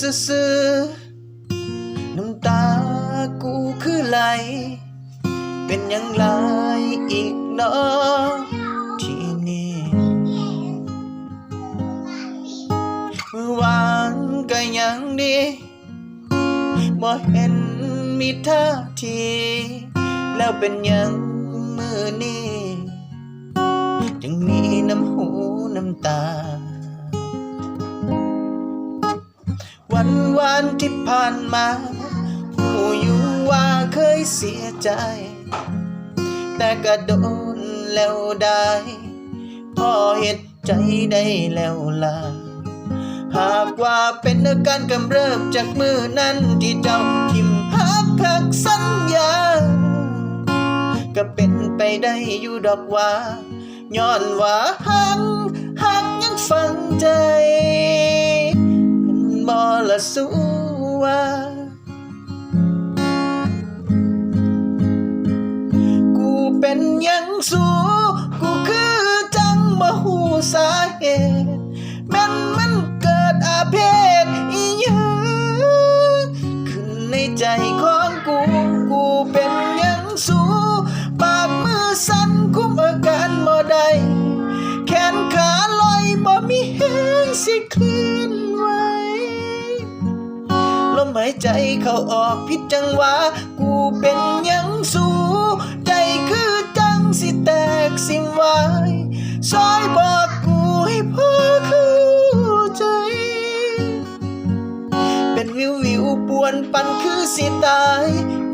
ซื่อๆน้ำตากูคือไหล เป็นหยังไรอีกเนาะที่นี่มือวานก็ยังดีบ่เห็นมีท่าที แล้วเป็นยังมือนี้จึงมีน้ำหูน้ำตา วันวานที่ผ่านมาหูอยู่ว่าเคยเสียใจ แต่ก็โดนแล้วได้พ่อเหตุใจได้แล้วล่ะหากว่าเป็นอาการกำเริบจากมือนั้นที่เจ้าทิมหักหักสัญญา ก็เป็นไปได้อยู่ดอกว่าย้อนว่าหักหักยังฝัง เป็นยังสู้กูคือจังมาหูสาเหตุแม่นมันเกิดอาเพศอีหยังขึ้นในใจของกูกูเป็นยังสู้ปากมือสั่นคุมอาการบ่ได้แขนขาลอยบ่มีแหงสิเคลื่อนไหวลมหายใจเขาออกผิดจังหวะกูเป็นยังสู้ นปันคือสิตาย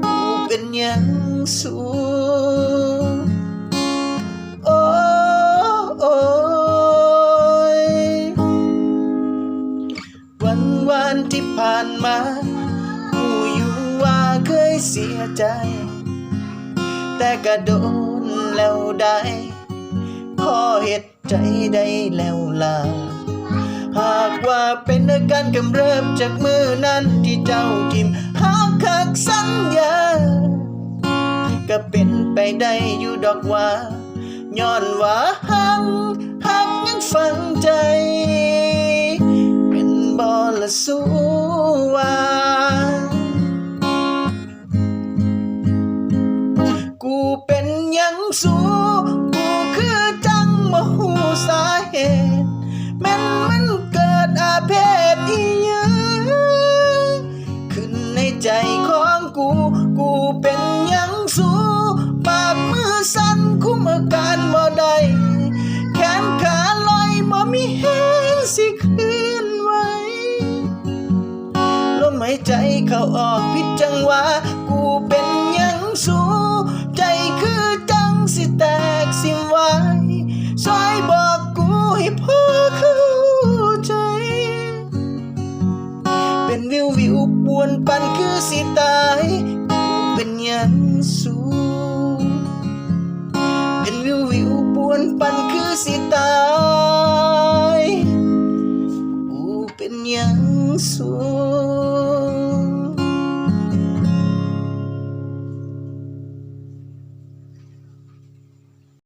กูเป็นยังสูโอ้โอยวันวันที่ผ่านมากูอยู่ว่าเคยเสียใจ แต่ก็โดนแล้วได้พอเหตุใจได้แล้วล่ะ หากว่าเป็นอาการกำเริบจากมือนั้นที่เจ้าทิมหากคักสัญญา ก็เป็นไปได้อยู่ดอกว่าย้อนว่าหักหักยังฝังใจ เป็นบ่ละสูวากูเป็นยังสู ใจเข้าออกพิจังหวะ กูเป็นยังสูใจคือจังสิแตกสิวายซอยบอกกูให้พ่อเข้าใจ เป็นวิววิวปวนปันคือสิตาย กูเป็นยังสูเป็นวิววิวปวนปันคือสิตาย กูเป็นยังสู